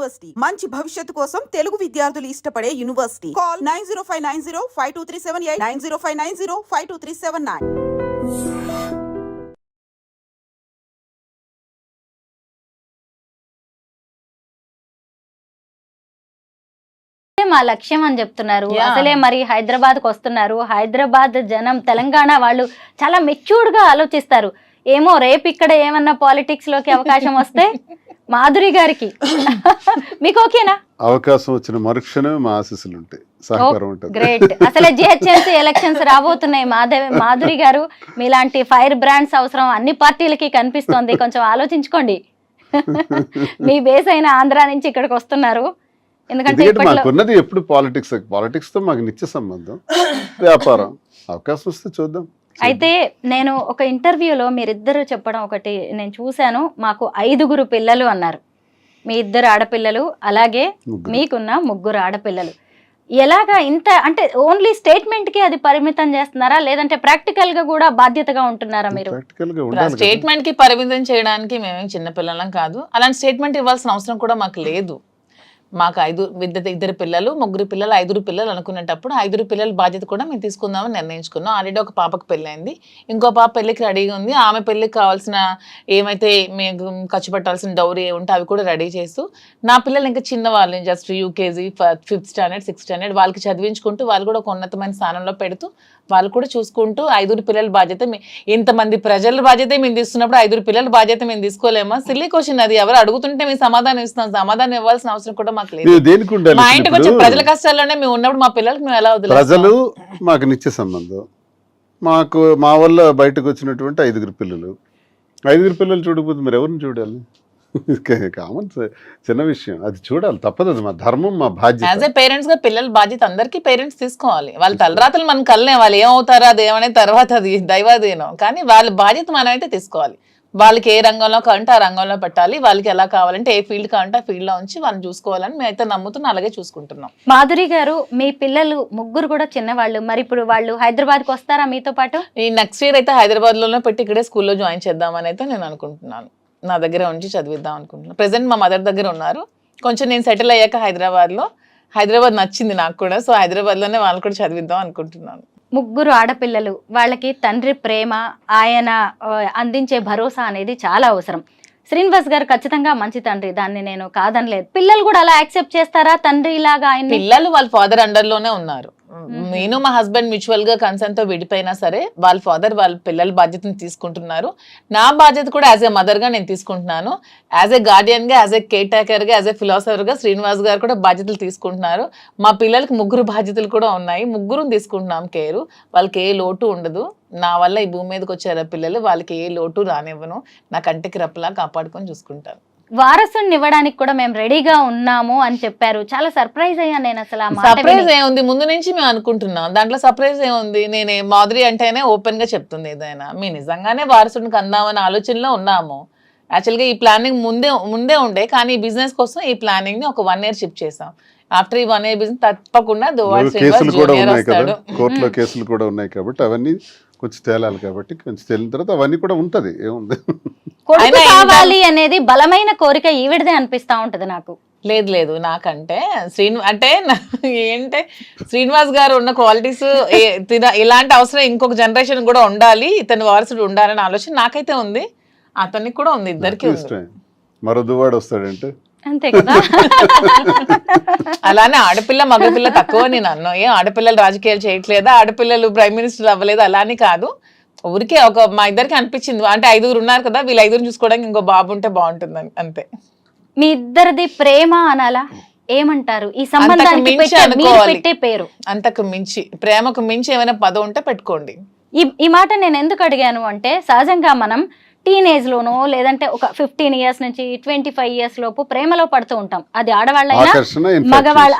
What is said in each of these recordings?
University. మంచి భవిష్యత్తు కోసం తెలుగు విద్యార్థులు ఇష్టపడే university. Call nine zero five nine zero five two three seven eight nine zero five nine zero five two three seven nine. మా లక్ష్యం అని చెప్తున్నారు. అసలే మరి హైదరాబాద్కు వస్తున్నారు. హైదరాబాద్ జనం తెలంగాణ వాళ్ళు చాలా మెచ్యూర్డ్గా ఆలోచిస్తారు. ఏమో రేపు ఇక్కడ ఏమన్నా పాలిటిక్స్లోకి అవకాశం వస్తే మాధురి గారికి. మీకు ఓకేనా? అవకాశం వచ్చిన మరుక్షణమే మా ఆశీస్సులు ఉంటాయి సహకారం ఉంటుంది. గ్రేట్. అసలే జిహెచ్ఎంసీ ఎలక్షన్స్ రాబోతున్నాయి. మాధవి మాధురి గారు మీలాంటి ఫైర్ బ్రాండ్స్ అవసరం అన్ని పార్టీలకి కనిపిస్తోంది. కొంచెం ఆలోచించుకోండి. మీ బేస్ అయిన ఆంధ్ర నుంచి ఇక్కడికి వస్తున్నారు. ఎందుకంటే మాకున్నది ఎప్పుడు పాలిటిక్స్ పాలిటిక్స్తో మాకు నిత్య సంబంధం. వ్యాపారం. అవకాశం వస్తే చూద్దాం. అయితే నేను ఒక ఇంటర్వ్యూలో మీరిద్దరు చెప్పడం ఒకటి నేను చూశాను. మాకు ఐదుగురు పిల్లలు అన్నారు. మీ ఇద్దరు ఆడపిల్లలు అలాగే. మీకున్న ముగ్గురు ఆడపిల్లలు. ఎలాగా ఇంత అంటే ఓన్లీ స్టేట్మెంట్కి అది పరిమితం చేస్తున్నారా? లేదంటే ప్రాక్టికల్గా కూడా బాధ్యతగా ఉంటున్నారా మీరు. స్టేట్మెంట్కి పరిమితం చేయడానికి మేమేం చిన్నపిల్లలం కాదు. అలాంటి స్టేట్మెంట్ ఇవ్వాల్సిన అవసరం కూడా మాకు లేదు. మాకు ఐదు ఇద్దరు ఇద్దరు పిల్లలు ముగ్గురు పిల్లలు ఐదుగురు పిల్లలు అనుకునేటప్పుడు ఐదుగురు పిల్లల బాధ్యత కూడా మేము తీసుకుందామని నిర్ణయించుకున్నాం. ఆల్రెడీ ఒక పాపకు పెళ్ళైంది ఇంకో పాప పెళ్ళికి రెడీగా ఉంది. ఆమె పెళ్ళికి కావాల్సిన ఏమైతే మేము ఖర్చు పెట్టాల్సిన డౌరీ ఉంటే అవి కూడా రెడీ చేస్తూ నా పిల్లలు ఇంకా చిన్న వాళ్ళని just UKG fifth standard sixth standard వాళ్ళకి చదివించుకుంటూ వాళ్ళు కూడా ఒక ఉన్నతమైన స్థానంలో పెడుతూ వాళ్ళు కూడా చూసుకుంటూ ఐదుగురు పిల్లల బాధ్యత ఇంతమంది ప్రజల బాధ్యత మేము తీసుకున్నప్పుడు ఐదుగురు పిల్లల బాధ్యత మేము తీసుకోలేమా? సిల్లీ క్వశ్చన్ అది. ఎవరు అడుగుతుంటే మేము సమాధానం ఇస్తాం సమాధానం ఇవ్వాల్సిన అవసరం కూడా మాకు లేదు. మా ఇంటికి వచ్చే? ప్రజల కష్టాల్లోనే మేము ఉన్నప్పుడు మా పిల్లలకి మేము ఎలా వదిలేస్తాం? ప్రజలు మాకు నిత్య సంబంధం. మాకు మా వల్ల బయటకు వచ్చినటువంటి ఐదుగురు పిల్లలు. ఐదుగురు పిల్లలు చూడకపోతే మరి ఎవరిని చూడాలి? కామన్ చిన్న విషయం. అది చూడాలి తప్పదు అది మా ధర్మం మా యాజ్ బాధ్యత ఏ పేరెంట్స్గా పిల్లల బాధ్యత అందరికీ పేరెంట్స్ తీసుకోవాలి. వాళ్ళ తలరాతలు మనం కలనే వాళ్ళు ఏమవుతారో అది ఏమనే తర్వాత అది దైవాధీనం. కానీ వాళ్ళ బాధ్యత మనం అయితే తీసుకోవాలి. వాళ్ళకి ఏ రంగంలో కావాలంటే ఆ రంగంలో పెట్టాలి. వాళ్ళకి ఎలా కావాలంటే ఏ ఫీల్డ్ కావాలంటే ఆ ఫీల్డ్లో ఉంచి వాళ్ళని చూసుకోవాలని మేమైతే నమ్ముతున్నాం అలాగే చూసుకుంటున్నాం. మాధురి గారు మీ పిల్లలు ముగ్గురు కూడా చిన్నవాళ్ళు. మరి ఇప్పుడు వాళ్ళు హైదరాబాద్కు వస్తారా మీతో పాటు? ఈ నెక్స్ట్ ఇయర్ అయితే హైదరాబాద్లోనే పెట్టి ఇక్కడే స్కూల్లో జాయిన్ చేద్దామని అయితే నేను అనుకుంటున్నాను. నా దగ్గర ఉంచి చదివిద్దాం అనుకుంటున్నాను ప్రెసెంట్ మా మదర్ దగ్గర ఉన్నారు. కొంచెం నేను సెటిల్ అయ్యాక హైదరాబాద్లో హైదరాబాద్ నచ్చింది నాకు కూడా. సో హైదరాబాద్లోనే వాళ్ళు కూడా చదివిద్దాం అనుకుంటున్నాను. ముగ్గురు ఆడపిల్లలు. వాళ్ళకి తండ్రి ప్రేమ ఆయన అందించే భరోసా అనేది చాలా అవసరం. శ్రీనివాస్ గారు ఖచ్చితంగా మంచి తండ్రి. దాన్ని నేను కాదనలేదు. పిల్లలు కూడా అలా యాక్సెప్ట్ చేస్తారా? తండ్రి లాగా ఆయన్ని? పిల్లలు వాళ్ళ ఫాదర్ అండర్లోనే ఉన్నారు. నేను మా హస్బెండ్ మ్యూచువల్గా కన్సర్న్తో విడిపోయినా సరే వాళ్ళ ఫాదర్ వాళ్ళ పిల్లల బాధ్యతను తీసుకుంటున్నారు. నా బాధ్యత కూడా యాజ్ ఏ మదర్గా నేను తీసుకుంటున్నాను. యాజ్ ఏ గార్డియన్గా యాజ్ ఏ కేర్ టేకర్గా యాజ్ ఏ ఫిలాసఫర్గా శ్రీనివాస్ గారు కూడా బాధ్యతలు తీసుకుంటున్నారు. మా పిల్లలకి ముగ్గురు బాధ్యతలు కూడా ఉన్నాయి. ముగ్గురు తీసుకుంటున్నాం కేరు వాళ్ళకి ఏ లోటు ఉండదు. నా వల్ల ఈ భూమి మీదకి వచ్చారు పిల్లలు వాళ్ళకి ఏ లోటు రానివ్వను. నా కంటికి రెప్పలా కాపాడుకొని చూసుకుంటాను. వారసుని ఇవ్వడానికి కూడా మేము రెడీగా ఉన్నాము అని చెప్పారు. చాలా సర్ప్రైజ్ అయ్యాను నేను అసలు సర్ప్రైజ్. ఏముంది? ముందు నుంచి మేము అనుకుంటున్నాం. దాంట్లో సర్ప్రైజ్ ఏముంది? నేనే మాధురి అంటేనే ఓపెన్గా చెప్తుంది ఏదైనా. మీ నిజంగానే వారసుడికి అందామనే ఆలోచనలో ఉన్నాము. యాక్చువల్గా ఈ ప్లానింగ్ ముందే ముందే ఉండే కానీ ఈ బిజినెస్ కోసం ఈ ప్లానింగ్ని ఒక వన్ ఇయర్ షిఫ్ట్ చేసాం. ఆఫ్టర్ ఈ వన్ ఇయర్ బిజినెస్ తప్పకుండా కేసులు కూడా ఉన్నాయి కదా? కోర్టులో కేసులు కూడా ఉన్నాయి కాబట్టి అవన్నీ కొంచెం తేలాలి కాబట్టి కొంచెం తేలిన తర్వాత అవన్నీ కూడా ఉంటది ఏముంది? కొడుకు ఏంటంటే- కావాలి అనేది బలమైన కోరిక ఈవిడదే అనిపిస్తా ఉంటది నాకు. లేదు లేదు నాకంటే శ్రీను అంటే నా- ఏంటే శ్రీనివాస్ గారు ఉన్న క్వాలిటీస్ ఇలాంటి అవసరం ఇంకొక జనరేషన్ కూడా ఉండాలి ఇతని వారసుడు ఉండాలనే ఆలోచన నాకైతే ఉంది. అతనికి కూడా ఉంది ఇద్దరికి మరో దువాడు వస్తాడంటే? అంతే కదా? అలానే ఆడపిల్ల మగపిల్ల తక్కువ నేను అన్నా ఏ ఆడపిల్లలు రాజకీయాలు చేయట్లేదా? ఆడపిల్లలు ప్రైమ్ మినిస్టర్ అవ్వలేదు అలానే కాదు. ఊరికే ఒక మా ఇద్దరికి అనిపించింది. అంటే ఐదుగురు ఉన్నారు కదా వీళ్ళు ఐదుగురు చూసుకోవడానికి ఇంకో బాబు ఉంటే బాగుంటుందని అంతే. మీ ఇద్దరిది ప్రేమ అనాలా? ఏమంటారు? ఈ సంబంధానికి. పెట్టే పేరు. అంతకు మించి ప్రేమకు మించి ఏమైనా పదం ఉంటే పెట్టుకోండి. ఈ ఈ మాట నేను ఎందుకు అడిగాను అంటే సహజంగా మనం టీనేజ్ లోనో లేదంటే ఒక ఫిఫ్టీన్ ఇయర్స్ నుంచి ట్వంటీ ఫైవ్ ఇయర్స్ లోపు ప్రేమలో పడుతూ ఉంటాం. అది ఆడవాళ్ళైనా మగవాళ్ళ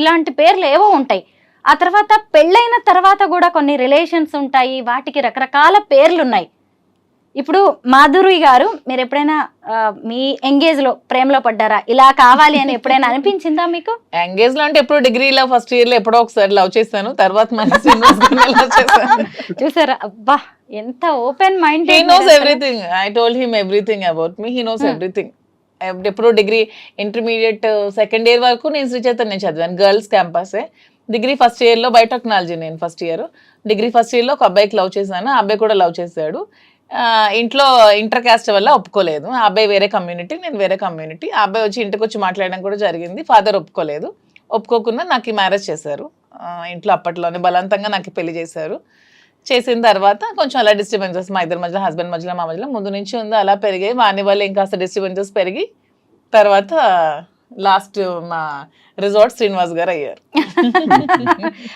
ఇలాంటి పేర్లు ఏవో ఉంటాయి. ఆ తర్వాత పెళ్ళైన తర్వాత కూడా కొన్ని రిలేషన్స్ ఉంటాయి వాటికి రకరకాల పేర్లు ఉన్నాయి ఇప్పుడు మాధురి గారు మీరు ఎప్పుడైనా మీ ఎంగేజ్లో ప్రేమలో పడ్డారా? ఇలా కావాలి అని ఎప్పుడైనా అనిపించిందా మీకు? ఎంగేజ్లో అంటే ఎప్పుడు డిగ్రీలో ఫస్ట్ ఇయర్లో ఎప్పుడో ఒకసారి లవ్ చేశాను. తర్వాత చూసారా? అబ్బా ఎంత open mind he knows everything I told him everything about me he knows. Everything ఎప్పుడు డిగ్రీ ఇంటర్మీడియట్ సెకండ్ ఇయర్ వరకు నేను శ్రీ చైతన్య చదివాను. గర్ల్స్ క్యాంపసే. డిగ్రీ ఫస్ట్ ఇయర్లో బయోటెక్నాలజీ నేను ఫస్ట్ ఇయర్. డిగ్రీ ఫస్ట్ ఇయర్లో ఒక అబ్బాయికి లవ్ చేశాను. ఆ అబ్బాయి కూడా లవ్ చేశాడు. ఇంట్లో ఇంటర్ క్యాస్ట్ వల్ల ఒప్పుకోలేదు. ఆ అబ్బాయి వేరే కమ్యూనిటీ నేను వేరే కమ్యూనిటీ. ఆ అబ్బాయి వచ్చి ఇంటికి వచ్చి మాట్లాడడం కూడా జరిగింది. ఫాదర్ ఒప్పుకోలేదు. ఒప్పుకోకుండా నాకు ఈ మ్యారేజ్ చేశారు. ఇంట్లో అప్పట్లోనే బలవంతంగా నాకు పెళ్ళి చేశారు. చేసిన తర్వాత కొంచెం అలా డిస్టర్బెన్సెస్ మా ఇద్దరి మధ్యలో హస్బెండ్ మధ్యలో మా మధ్యలో ముందు నుంచి ఉంది. అలా పెరిగాయి. వాని వల్ల ఇంకా డిస్టర్బెన్సెస్ పెరిగి తర్వాత లాస్ట్ మా రిజార్ట్ శ్రీనివాస్ గారు అయ్యారు.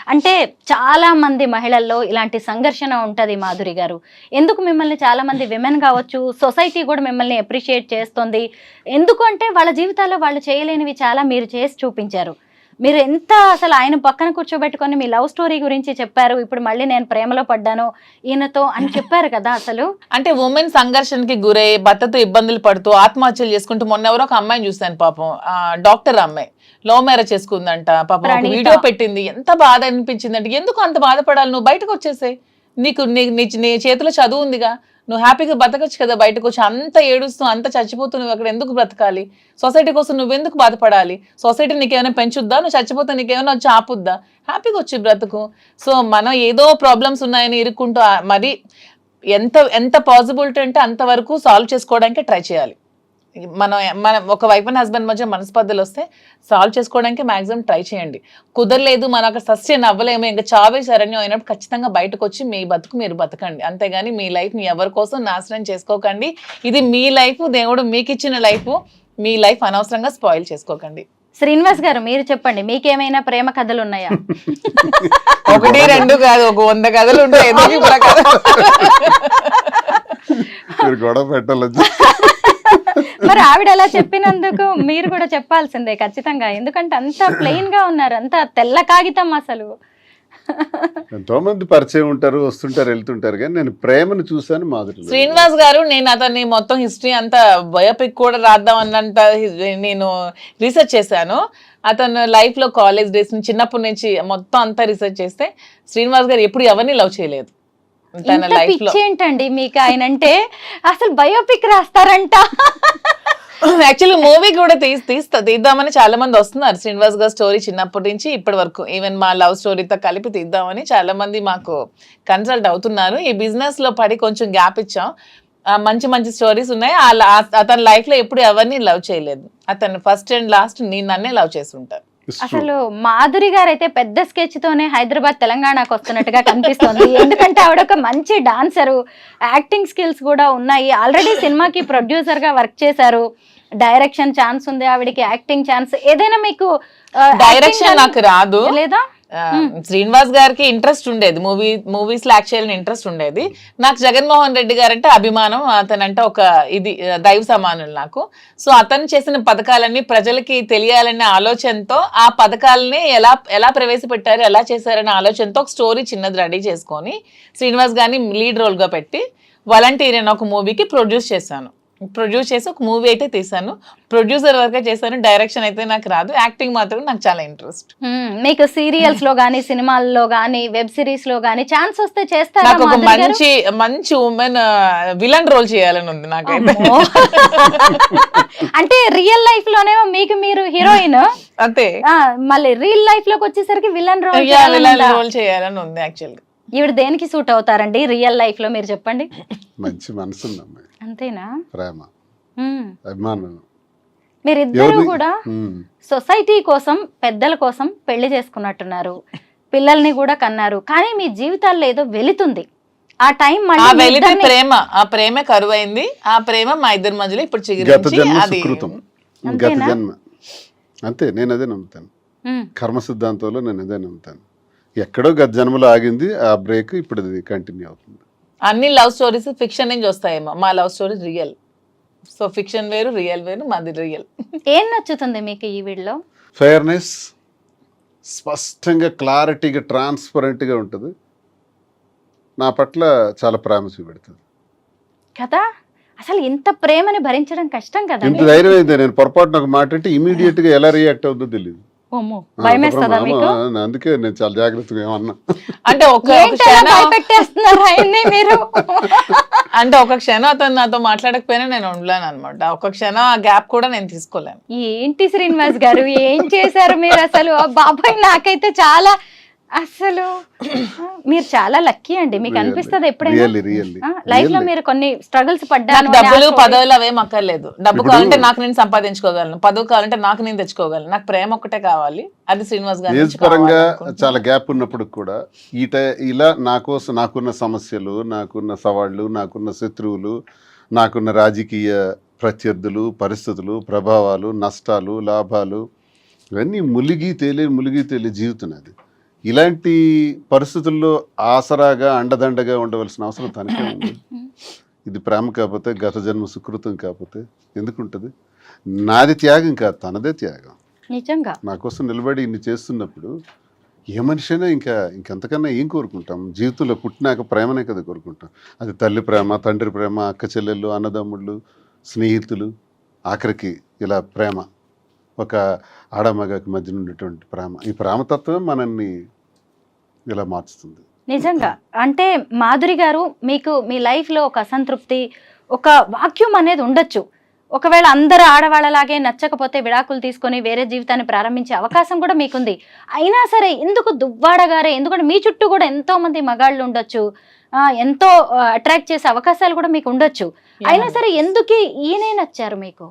అంటే చాలా మంది మహిళల్లో ఇలాంటి సంఘర్షణ ఉంటుంది మాధురి గారు. ఎందుకు మిమ్మల్ని చాలా మంది విమెన్ కావచ్చు సొసైటీ కూడా మిమ్మల్ని అప్రిషియేట్ చేస్తుంది? ఎందుకు అంటే వాళ్ళ జీవితాల్లో వాళ్ళు చేయలేనివి చాలా మీరు చేసి చూపించారు. మీరు ఎంత అసలు ఆయన పక్కన కూర్చోబెట్టుకొని మీ లవ్ స్టోరీ గురించి చెప్పారు? ఇప్పుడు మళ్ళీ నేను ప్రేమలో పడ్డాను ఈయనతో అని చెప్పారు కదా అసలు? అంటే ఉమెన్ సంఘర్షణకి గురై భర్తతో ఇబ్బందులు పడుతూ ఆత్మహత్యలు చేసుకుంటూ మొన్న ఎవరో ఒక అమ్మాయిని చూశాను పాపం. డాక్టర్ అమ్మాయి. లవ్ మ్యారేజ్ చేసుకుందంట పాపం. వీడియో పెట్టింది. ఎంత బాధ అనిపించింది అంటే ఎందుకు అంత బాధపడాలి? నువ్వు బయటకు వచ్చేసే నీకు నీ నీ- నీ చేతిలో చదువు ఉందిగా. నువ్వు హ్యాపీగా బతకచ్చు కదా బయటకు వచ్చి అంత ఏడుస్తూ అంత చచ్చిపోతూ నువ్వు అక్కడ ఎందుకు బ్రతకాలి? సొసైటీ కోసం నువ్వెందుకు బాధపడాలి? సొసైటీ నీకేమైనా పెంచుద్దా? నువ్వు చచ్చిపోతే నీకేమైనా వచ్చి ఆపుద్దా హ్యాపీగా వచ్చి బ్రతుకు. సో మనం ఏదో ప్రాబ్లమ్స్ ఉన్నాయని ఇరుక్కుంటూ మరి ఎంత ఎంత పాసిబిలిటీ అంటే అంతవరకు సాల్వ్ చేసుకోవడానికి ట్రై చేయాలి. మనం మన ఒక వైఫ్ అండ్ హస్బెండ్ మధ్య మనస్పర్ధలు వస్తే సాల్వ్ చేసుకోవడానికి మాక్సిమం ట్రై చేయండి. కుదరలేదు మనం అక్కడ సస్టైన్ అవ్వలేము. ఇంకా చావే శరణ్యం అయినప్పుడు ఖచ్చితంగా బయటకు వచ్చి మీ బతుకు మీరు బతకండి. అంతేగాని మీ లైఫ్ మీ ఎవరి కోసం నాశనం చేసుకోకండి. ఇది మీ లైఫ్ దేవుడు మీకు ఇచ్చిన లైఫ్. మీ లైఫ్ అనవసరంగా స్పాయిల్ చేసుకోకండి. శ్రీనివాస్ గారు మీరు చెప్పండి మీకేమైనా ప్రేమ కథలు ఉన్నాయా ఒకటి రెండు కాదు ఒక వంద కథలు ఉంటాయి? మీరు గొడవ పెట్టాలని మరి ఆవిడ అలా చెప్పినందుకు మీరు కూడా చెప్పాల్సిందే ఖచ్చితంగా. ఎందుకంటే అంత ప్లెయిన్గా ఉన్నారు అంత తెల్ల కాగితం అసలు. ఎంతో మంది పరిచయం ఉంటారు వస్తుంటారు వెళ్తుంటారు కానీ నేను ప్రేమను చూశాను మాదిరి శ్రీనివాస్ గారు నేను అతన్ని మొత్తం హిస్టరీ అంతా బయోపిక్ కూడా రాద్దాం అన్నంత నేను రీసెర్చ్ చేశాను. అతను లైఫ్లో కాలేజ్ డేస్ నుంచి చిన్నప్పటి నుంచి మొత్తం అంతా రీసెర్చ్ చేస్తే శ్రీనివాస్ గారు ఎప్పుడు ఎవరిని లవ్ చేయలేదు. తన లైఫ్లో. ఏంటండి మీకు ఆయన అంటే అసలు బయోపిక్ రాస్తారంట. యాక్చువల్లీ మూవీ కూడా తీసి తీస్తా తీద్దామని చాలా మంది వస్తున్నారు. శ్రీనివాస్ గారి స్టోరీ చిన్నప్పటి నుంచి ఇప్పటి వరకు. ఈవెన్ మా లవ్ స్టోరీతో కలిపి తీద్దామని చాలా మంది మాకు కన్సల్ట్ అవుతున్నారు. ఈ బిజినెస్లో పడి కొంచెం గ్యాప్ ఇచ్చాం. మంచి మంచి స్టోరీస్ ఉన్నాయి. అతని లైఫ్లో ఎప్పుడు ఎవరిని లవ్ చేయలేదు. అతను ఫస్ట్ అండ్ లాస్ట్ నేను నన్నే లవ్ చేసి ఉంటాను అసలు మాధురి గారు అయితే పెద్ద స్కెచ్ తోనే హైదరాబాద్ తెలంగాణకు వస్తున్నట్టుగా కనిపిస్తుంది. ఎందుకంటే ఆవిడ ఒక మంచి డాన్సరు యాక్టింగ్ స్కిల్స్ కూడా ఉన్నాయి. ఆల్రెడీ సినిమాకి ప్రొడ్యూసర్గా వర్క్ చేశారు. డైరెక్షన్ ఛాన్స్ ఉంది ఆవిడకి యాక్టింగ్ ఛాన్స్ ఏదైనా మీకు డైరెక్షన్ కానీ- నాకు రాదు. లేదా? శ్రీనివాస్ గారికి ఇంట్రెస్ట్ ఉండేది. మూవీ మూవీస్లో యాక్ట్ చేయాలని ఇంట్రెస్ట్ ఉండేది. నాకు జగన్మోహన్ రెడ్డి గారు అంటే అభిమానం. అతనంటే ఒక ఇది దైవ సమానులు నాకు. సో అతను చేసిన పథకాలన్నీ ప్రజలకి తెలియాలనే ఆలోచనతో ఆ పథకాలని ఎలా ఎలా ప్రవేశపెట్టారు ఎలా చేశారనే ఆలోచనతో ఒక స్టోరీ చిన్నది రెడీ చేసుకొని శ్రీనివాస్ గారిని లీడ్ రోల్గా పెట్టి వాలంటీర్ అనే ఒక మూవీకి ప్రొడ్యూస్ చేశాను. ప్రొడ్యూస్ చేసి ఒక మూవీ అయితే తీసాను ప్రొడ్యూసర్ వరకే చేశాను డైరెక్షన్ అయితే నాకు రాదు యాక్టింగ్ మాత్రం నాకు చాలా ఇంట్రెస్ట్. మీకు సీరియల్స్లో గానీ సినిమాల్లో గానీ వెబ్ సిరీస్లో గానీ ఛాన్స్ వస్తే చేస్తారా నాకు ఒక? మంచి మంచి ఉమెన్ విలన్ రోల్ చేయాలని ఉంది నాకైతే. అంటే రియల్ లైఫ్ లోనేమో మీకు మీరు హీరోయిన్? అంతే. మళ్ళీ రియల్ లైఫ్లోకి వచ్చేసరికి విలన్ రోల్ విలన్ రోల్ చేయాలని ఉంది యాక్చువల్ ఈవిడ దేనికి సూట్ అవుతారండి? రియల్ లైఫ్లో మీరు చెప్పండి. మంచి మనసు ఉంది అమ్మాయి అంతేనా? ప్రేమ. అభిమానం. మీరిద్దరూ కూడా. సొసైటీ కోసం పెద్దల కోసం పెళ్ళి చేసుకున్నట్టున్నారు. పిల్లల్ని కూడా కన్నారు. కానీ మీ జీవితాల్లో ఏదో వెళుతుంది. ఆ టైం ఆ ప్రేమ ఆ ప్రేమ కరువైంది. ఆ ప్రేమ మా ఇద్దరి మధ్యలో ఇప్పుడు చిగురించి అది గత? జన్మ. అంతే నేను అదే నమ్ముతాను. మ్మ్. కర్మ సిద్ధాంతంలో నేను అదే నమ్ముతాను. ఎక్కడో గత జన్మలో ఆగింది ఆ బ్రేక్ ఇప్పుడు అది కంటిన్యూ అవుతుంది. అన్ని లవ్ స్టోరీస్ ఫిక్షన్ నుంచి వస్తాయేమో. మా love story real. So fiction వేరు రియల్ వేరు మాది రియల్. ఏం నచ్చుతుంది మీకు ఈ వీడిలో ఫెయిర్నెస్ స్పష్టంగా క్లారిటీగా ట్రాన్స్పరెంట్గా ఉంటుంది. నా పట్ల చాలా ప్రేమ చూపెడుతుంది. కదా? అసలు ఇంత ప్రేమని భరించడం కష్టం కదా ఇంత ధైర్యం అయింది నేను పొరపాటున ఒక మాట అంటే immediate గా ఎలా రియాక్ట్ అవుతుందో తెలియదు మీకు? అందుకే నేను చాలా జాగ్రత్తగా ఏమన్నా. అంటే ఒక మీరు? అంటే ఒక క్షణం అతను నాతో మాట్లాడకపోయినా నేను ఉండలేను అనమాట ఒక క్షణం ఆ గ్యాప్ కూడా నేను తీసుకోలేను. ఏంటి శ్రీనివాస్ గారు? ఏం చేశారు మీరు అసలు? బాబాయ్ నాకైతే చాలా అసలు మీరు చాలా లక్కీ అండి. మీకు అనిపిస్తుంది ఎప్పుడైనా? రియల్లీ రియల్లీ లైఫ్లో మీరు కొన్ని స్ట్రగుల్స్ పడ్డాను డబ్బులు పదవులు అవేం అక్కర్లేదు. డబ్బు కావాలంటే నాకు నేను సంపాదించుకోగలను. పదవి కావాలంటే నాకు నేను తెచ్చుకోగలను. నాకు ప్రేమ ఒక్కటే కావాలి. అది శ్రీనివాస్ గారి ఏజ్ పరంగా. చాలా గ్యాప్ ఉన్నప్పుడు కూడా ఈ టై ఇలా నా కోసం నాకున్న సమస్యలు నాకున్న సవాళ్ళు నాకున్న శత్రువులు నాకున్న రాజకీయ ప్రత్యర్థులు పరిస్థితులు ప్రభావాలు నష్టాలు లాభాలు ఇవన్నీ ములిగి తేలి ములిగి తేలి జీవితం అది ఇలాంటి పరిస్థితుల్లో ఆసరాగా అండదండగా ఉండవలసిన అవసరం తనకే ఉంది. ఇది ప్రేమ కాకపోతే గత జన్మ సుకృతం కాకపోతే ఎందుకుంటుంది? నాది త్యాగం కాదు తనదే త్యాగం. నిజంగా. నా కోసం నిలబడి ఇన్ని చేస్తున్నప్పుడు ఏ మనిషి అయినా ఇంకా ఇంకెంతకన్నా ఏం కోరుకుంటాం? జీవితంలో పుట్టినాక ప్రేమనే కదా కోరుకుంటాం. అది తల్లి ప్రేమ తండ్రి ప్రేమ అక్క చెల్లెళ్ళు అన్నదమ్ముళ్ళు స్నేహితులు ఆఖరికి ఇలా ప్రేమ. ఒక ఆడమగకి మధ్య ఉన్నటువంటి ప్రేమ. ఈ ప్రేమతత్వమే మనల్ని ఇలా మార్చుతుంది? నిజంగా. అంటే మాధురి గారు మీకు మీ లైఫ్లో ఒక అసంతృప్తి ఒక వాక్యూమ్ అనేది ఉండొచ్చు. ఒకవేళ అందరు ఆడవాళ్ళలాగే నచ్చకపోతే విడాకులు తీసుకొని వేరే జీవితాన్ని ప్రారంభించే అవకాశం కూడా మీకుంది. అయినా సరే ఎందుకు దువ్వాడ గారే? ఎందుకంటే మీ చుట్టూ కూడా ఎంతో మంది మగాళ్ళు ఉండొచ్చు. ఎంతో అట్రాక్ట్ చేసే అవకాశాలు కూడా మీకు ఉండొచ్చు. అయినా సరే ఎందుకు ఈయనే నచ్చారు మీకు?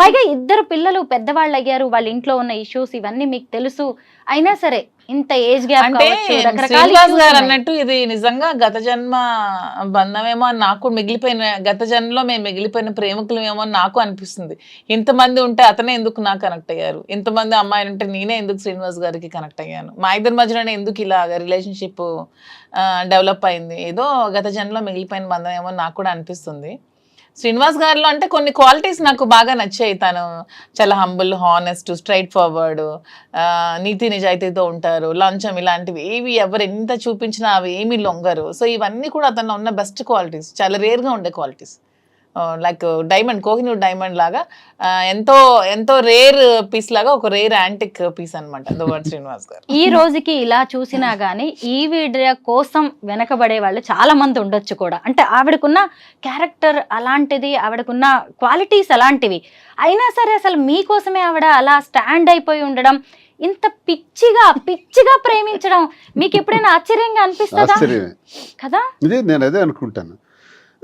పైగా ఇద్దరు పిల్లలు పెద్దవాళ్ళు అయ్యారు వాళ్ళ ఇంట్లో ఉన్న ఇష్యూస్ ఇవన్నీ మీకు తెలుసు. అయినా సరే ఇంత ఏజ్ గ్యాప్ గారు. అన్నట్టు ఇది నిజంగా గత జన్మ బంధమేమో అని నాకు మిగిలిపోయిన గత జన్మలో మేము మిగిలిపోయిన ప్రేమికులమేమో అని నాకు అనిపిస్తుంది. ఇంతమంది ఉంటే అతనే ఎందుకు నాకు కనెక్ట్ అయ్యారు? ఇంతమంది అమ్మాయిలు ఉంటే నేనే ఎందుకు శ్రీనివాస్ గారికి కనెక్ట్ అయ్యాను? మా ఇద్దరి మధ్యలోనే ఎందుకు ఇలా రిలేషన్షిప్ డెవలప్ అయింది? ఏదో గత జన్మలో మిగిలిపోయిన బంధం ఏమో అని నాకు కూడా అనిపిస్తుంది. శ్రీనివాస్ గారిలో అంటే కొన్ని క్వాలిటీస్ నాకు బాగా నచ్చాయి. తను చాలా హంబుల్ హానెస్ట్ స్ట్రైట్ ఫార్వర్డ్ నీతి నిజాయితీతో ఉంటారు లంచం ఇలాంటివి ఏవి ఎవరు ఎంత చూపించినా అవి ఏమి లొంగరు. సో ఇవన్నీ కూడా అతను ఉన్న బెస్ట్ క్వాలిటీస్ చాలా రేర్గా ఉండే qualities like diamond Kohinoor diamond లాగా ఎంతో ఎంతో రేర్ పీస్ లాగా ఒక రేర్ యాంటిక్ పీస్ అనమాట శ్రీనివాస్ గారు. ఈ రోజుకి ఇలా చూసినా గానీ ఈ వీడియో కోసం వెనకబడే వాళ్ళు చాలా మంది ఉండొచ్చు కూడా. అంటే ఆవిడకున్న క్యారెక్టర్ అలాంటిది ఆవిడకున్న క్వాలిటీస్ అలాంటివి. అయినా సరే అసలు మీకోసమే ఆవిడ అలా స్టాండ్ అయిపోయి ఉండడం ఇంత పిచ్చిగా పిచ్చిగా ప్రేమించడం మీకు ఎప్పుడైనా ఆశ్చర్యంగా అనిపిస్తుందా? కదా? ఇదే నేను అదే అనుకుంటాను.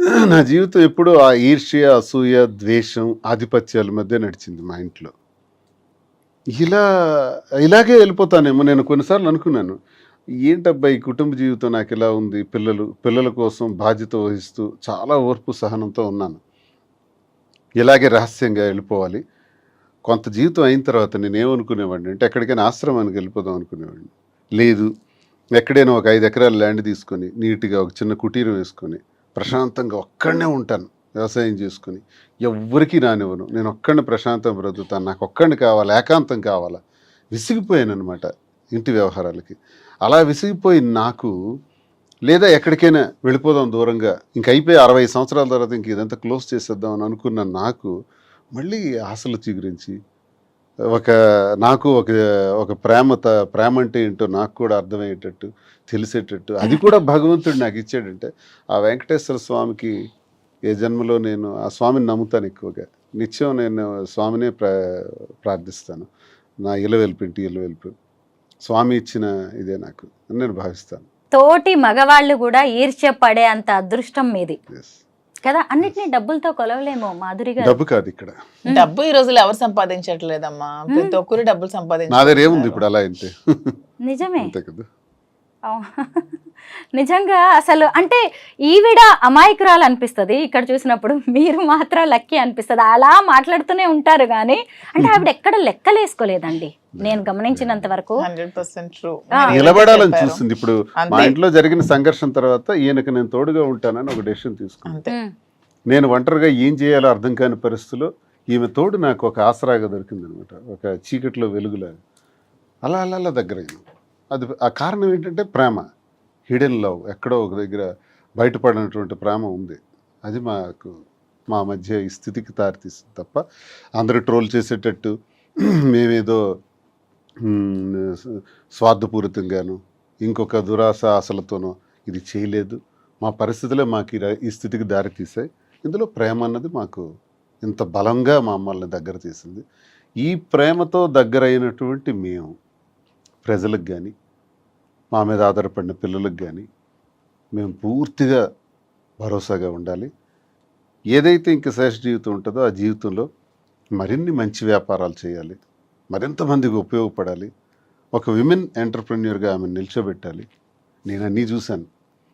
నా జీవితం ఎప్పుడూ ఆ ఈర్ష్య అసూయ ద్వేషం ఆధిపత్యాల మధ్య నడిచింది మా ఇంట్లో. ఇలా ఇలాగే వెళ్ళిపోతానేమో నేను కొన్నిసార్లు అనుకున్నాను. ఏంటబ్బా ఈ కుటుంబ జీవితం నాకు ఇలా ఉంది? పిల్లలు పిల్లల కోసం బాధ్యత వహిస్తూ చాలా ఓర్పు సహనంతో ఉన్నాను. ఇలాగే రహస్యంగా వెళ్ళిపోవాలి. కొంత జీవితం అయిన తర్వాత నేను ఏమనుకునేవాడిని అంటే ఎక్కడికైనా ఆశ్రమానికి వెళ్ళిపోదాం అనుకునేవాడిని. లేదు ఎక్కడైనా ఒక ఐదు ఎకరాల ల్యాండ్ తీసుకొని నీట్గా ఒక చిన్న కుటీరం వేసుకొని ప్రశాంతంగా ఒక్కడనే ఉంటాను వ్యవసాయం చేసుకొని. ఎవ్వరికీ రానివ్వను. నేను ఒక్కడిని ప్రశాంతం బ్రతుకుతాను. నాకు ఒక్కడిని కావాలి? ఏకాంతం కావాలా? విసిగిపోయాను అనమాట ఇంటి వ్యవహారాలకి. అలా విసిగిపోయి నాకు లేదా ఎక్కడికైనా వెళ్ళిపోదాం దూరంగా. ఇంక అయిపోయి అరవై సంవత్సరాల తర్వాత ఇంక ఇదంతా క్లోజ్ చేసేద్దాం అని అనుకున్న నాకు మళ్ళీ ఆశలు చిగురించి ఒక నాకు ఒక ఒక ప్రేమత ప్రేమ అంటే ఏంటో నాకు కూడా అర్థమయ్యేటట్టు తెలిసేటట్టు అది కూడా భగవంతుడు నాకు ఇచ్చాడంటే ఆ వెంకటేశ్వర స్వామికి ఏ జన్మలో నేను ఆ స్వామిని నమ్ముతాను ఎక్కువగా. నిత్యం నేను స్వామినే ప్రా ప్రార్థిస్తాను. నా ఇలవెల్పు ఇంటి ఇలవెల్పు. స్వామి ఇచ్చిన ఇదే నాకు అని నేను భావిస్తాను. తోటి మగవాళ్ళు కూడా ఈర్ష్య పడే అంత అదృష్టం మీది. కదా? అన్నిటినీ డబ్బులతో కొలవలేమో మాధురి గారు. డబ్బు కాదు ఇక్కడ. డబ్బు ఈ రోజుల్లో ఎవరు సంపాదించట్లేదమ్మా? ప్రతి ఒక్కరు డబ్బులు సంపాదించారు ఇప్పుడు అలా అయితే? నిజమే. అంతే కదా. నిజంగా అసలు అంటే ఈవిడ అమాయకురాలు అనిపిస్తుంది. ఇక్కడ చూసినప్పుడు మీరు మాత్రం లక్కీ అనిపిస్తుంది. అలా మాట్లాడుతూనే ఉంటారు కానీ అంటే ఆవిడ ఎక్కడ లెక్కలేసుకోలేదండి. నేను గమనించినంత వరకు. నిలబడాలని చూస్తుంది ఇప్పుడు మా. ఇంట్లో జరిగిన సంఘర్షణ తర్వాత ఈయనకు నేను తోడుగా ఉంటానని ఒక డెసిషన్ తీసుకున్నాను నేను ఒంటరిగా ఏం చేయాలో అర్థం కాని పరిస్థితిలో ఈమె తోడు నాకు ఒక ఆసరాగా దొరికింది అనమాట ఒక చీకట్లో వెలుగులాగా. అలా అలా అలా దగ్గర అది ఆ కారణం ఏంటంటే ప్రేమ. హిడెన్ లవ్ ఎక్కడో ఒక దగ్గర బయటపడినటువంటి ప్రేమ ఉంది. అది మాకు మా మధ్య ఈ స్థితికి దారితీస్తుంది తప్ప అందరూ ట్రోల్ చేసేటట్టు మేమేదో స్వార్థపూరితంగాను ఇంకొక దురాశ ఆశలతోనో ఇది చేయలేదు. మా పరిస్థితులే మాకు ఈ ఈ స్థితికి దారితీసాయి ఇందులో ప్రేమ అన్నది మాకు ఇంత బలంగా మమ్మల్ని దగ్గర తీసింది. ఈ ప్రేమతో దగ్గర అయినటువంటి మేము ప్రజలకు కానీ మా మీద ఆధారపడిన పిల్లలకు కానీ మేము పూర్తిగా భరోసాగా ఉండాలి. ఏదైతే ఇంక శేష జీవితం ఉంటుందో ఆ జీవితంలో మరిన్ని మంచి వ్యాపారాలు చేయాలి. మరింత మందికి ఉపయోగపడాలి. ఒక విమెన్ ఎంటర్ప్రెన్యూర్గా ఆమెను నిల్చోబెట్టాలి. నేను అన్నీ చూశాను.